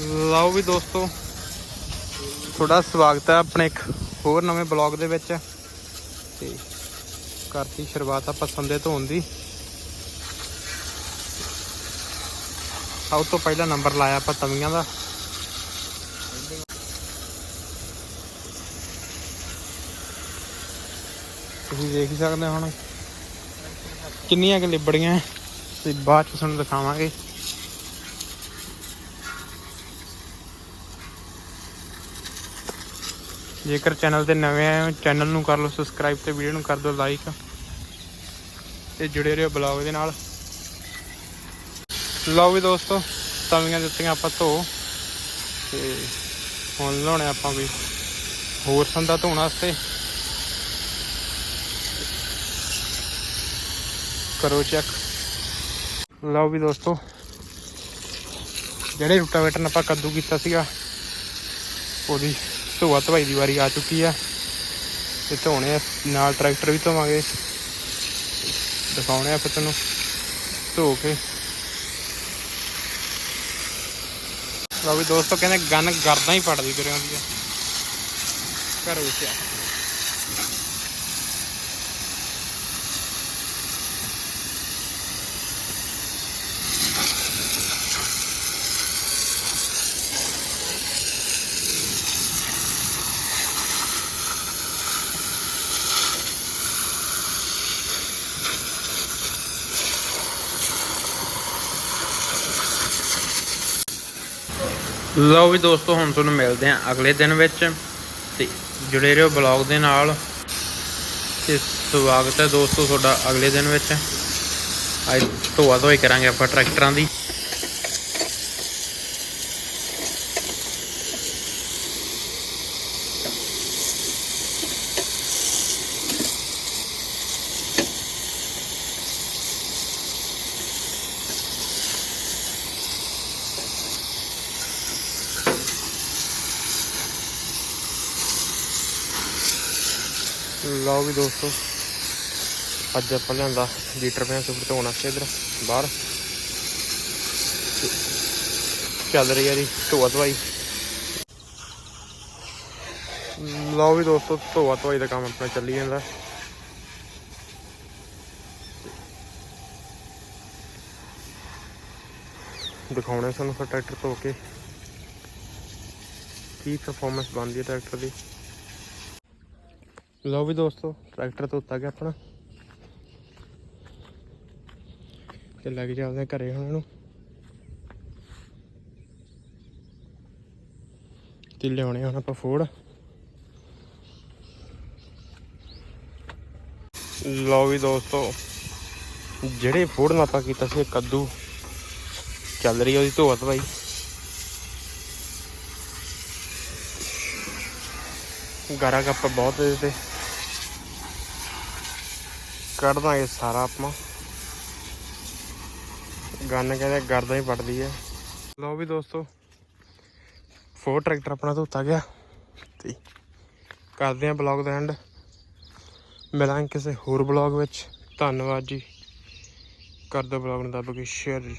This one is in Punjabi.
ਲਓ ਵੀ ਦੋਸਤੋ, ਤੁਹਾਡਾ ਸਵਾਗਤ ਹੈ ਆਪਣੇ ਇੱਕ ਹੋਰ ਨਵੇਂ ਬਲੌਗ ਦੇ ਵਿੱਚ। ਤੇ ਕਰਤੀ ਸ਼ੁਰੂਆਤ ਆਪਾਂ ਸੰਦੇ ਧੋਣ ਦੀ ਸਭ ਤੋਂ ਪਹਿਲਾ ਨੰਬਰ ਲਾਇਆ ਆਪਾਂ ਤਵੀਆਂ ਦਾ। ਤੁਸੀਂ ਦੇਖ ਹੀ ਸਕਦੇ ਹੁਣ। ਕਿੰਨੀਆਂ ਕਿ ਲਿਬੜੀਆਂ ਤੇ ਬਾਅਦ ਚ ਤੁਹਾਨੂੰ ਦਿਖਾਵਾਂਗੇ। ਜੇਕਰ ਚੈਨਲ ਤੇ ਨਵੇਂ ਆਏ ਹੋ, ਚੈਨਲ ਨੂੰ ਕਰ ਲਓ ਸਬਸਕ੍ਰਾਈਬ ਤੇ ਵੀਡੀਓ ਨੂੰ ਕਰ ਦਿਓ ਲਾਈਕ ਤੇ ਜੁੜੇ ਰਹੋ ਬਲੌਗ ਦੇ ਨਾਲ। ਲਓ ਵੀ ਦੋਸਤੋ, ਤਵੀਆਂ ਦਿੱਤੀਆਂ ਆਪਾਂ ਧੋ। ਤੇ ਹੁਣ ਲਾਉਣੇ ਆਪਾਂ ਵੀ ਹੋਰ ਸੰਦਾ ਧੋਣ ਵਾਸਤੇ। ਕਰੋ ਚੈੱਕ ਲਓ ਵੀ ਦੋਸਤੋ, ਜਿਹੜੇ ਰੂਟਾਵੇਟਰ ਨਾਲ ਆਪਾਂ ਕੱਦੂ ਕੀਤਾ ਸੀਗਾ, ਉਹਦੀ ਧੋਆ ਧਵਾਈ ਦੀ ਵਾਰੀ ਆ ਚੁੱਕੀ ਆ। ਤੇ ਧੋਣੇ ਆ ਨਾਲ ਟਰੈਕਟਰ ਵੀ ਧੋਵਾਂਗੇ। ਦਿਖਾਉਣੇ ਆ ਫਿਰ ਤੁਹਾਨੂੰ ਧੋ ਕੇ। ਲਓ ਵੀ ਦੋਸਤੋ, ਕਹਿੰਦੇ ਗਨ ਗਰਦਾਂ ਹੀ ਪੜਦੀ ਤੁਰੇ ਹੁੰਦੀ ਆ। ਘਰੋਂ ਚ ਲਓ ਵੀ ਦੋਸਤੋ, ਹੁਣ ਤੁਹਾਨੂੰ ਮਿਲਦੇ ਹਾਂ ਅਗਲੇ ਦਿਨ ਵਿੱਚ। ਤੇ ਜੁੜੇ ਰਹੋ ਬਲੌਗ ਦੇ ਨਾਲ। ਤੇ ਸਵਾਗਤ ਹੈ ਦੋਸਤੋ ਤੁਹਾਡਾ ਅਗਲੇ ਦਿਨ ਵਿੱਚ। ਅੱਜ ਧੋਆ ਧੋਈ ਕਰਾਂਗੇ ਆਪਾਂ ਟਰੈਕਟਰਾਂ ਦੀ। ਲਓ ਵੀ ਦੋਸਤੋ, ਅੱਜ ਆਪਾਂ ਲਿਆਂਦਾ ਲੀਟਰ ਪਿਆ ਸੁਪਰ ਧੋਣ ਵਾਸਤੇ ਇਧਰ, ਬਾਹਰ। ਚੱਲ ਰਹੀ ਹੈ ਜੀ, ਧੋਆ ਧਵਾਈ। ਲਓ ਵੀ ਦੋਸਤੋ, ਧੋਆ ਧਵਾਈ ਦਾ ਕੰਮ ਆਪਣਾ ਚੱਲੀ ਜਾਂਦਾ। ਦਿਖਾਉਣਾ ਸਾਨੂੰ ਫਿਰ ਟਰੈਕਟਰ ਧੋ ਕੇ। ਕੀ ਪਰਫਾਰਮੈਂਸ ਬਣਦੀ ਹੈ ਟਰੈਕਟਰ ਦੀ? ਲਓ ਵੀ ਦੋਸਤੋ, ਟਰੈਕਟਰ ਧੋਤਾ ਗਿਆ ਆਪਣਾ। ਤੇ ਲੱਗ ਚੱਲਦੇ ਹਾਂ ਘਰੇ ਹੁਣ ਇਹਨੂੰ। ਤੇ ਲਿਆਉਣੇ ਹੁਣ ਆਪਾਂ ਫੋੜ ਲਓ ਵੀ ਦੋਸਤੋ, ਜਿਹੜੇ ਫੋੜ ਨਾਲ ਆਪਾਂ ਕੀਤਾ ਸੀ, ਕੱਦੂ। ਚੱਲ ਰਹੀ ਉਹਦੀ ਧੋਆ ਭਾਈ ਗਾਰਾ ਕੱਪ ਬਹੁਤ ਇਹਦੇ ਤੇ। ਕੱਢ ਦਾਂਗੇ ਸਾਰਾ ਆਪਾਂ। ਗੰਨ ਕਹਿੰਦੇ ਗਰਦਾ ਹੀ ਪੜਦੀ ਹੈ ਲਓ ਵੀ ਦੋਸਤੋ, ਫੋਰ ਟਰੈਕਟਰ ਆਪਣਾ ਧੋਤਾ ਗਿਆ ਤੇ ਕਰਦੇ ਆਂ ਬਲੌਗ ਦਾ ਐਂਡ। ਮਿਲਾਂਗੇ ਕਿਸੇ ਹੋਰ ਬਲੌਗ ਵਿੱਚ। ਧੰਨਵਾਦ ਜੀ। ਕਰ ਦਿਓ ਬਲੌਗ ਨੂੰ ਦੱਬ ਕੇ ਸ਼ੇਅਰ ਜੀ।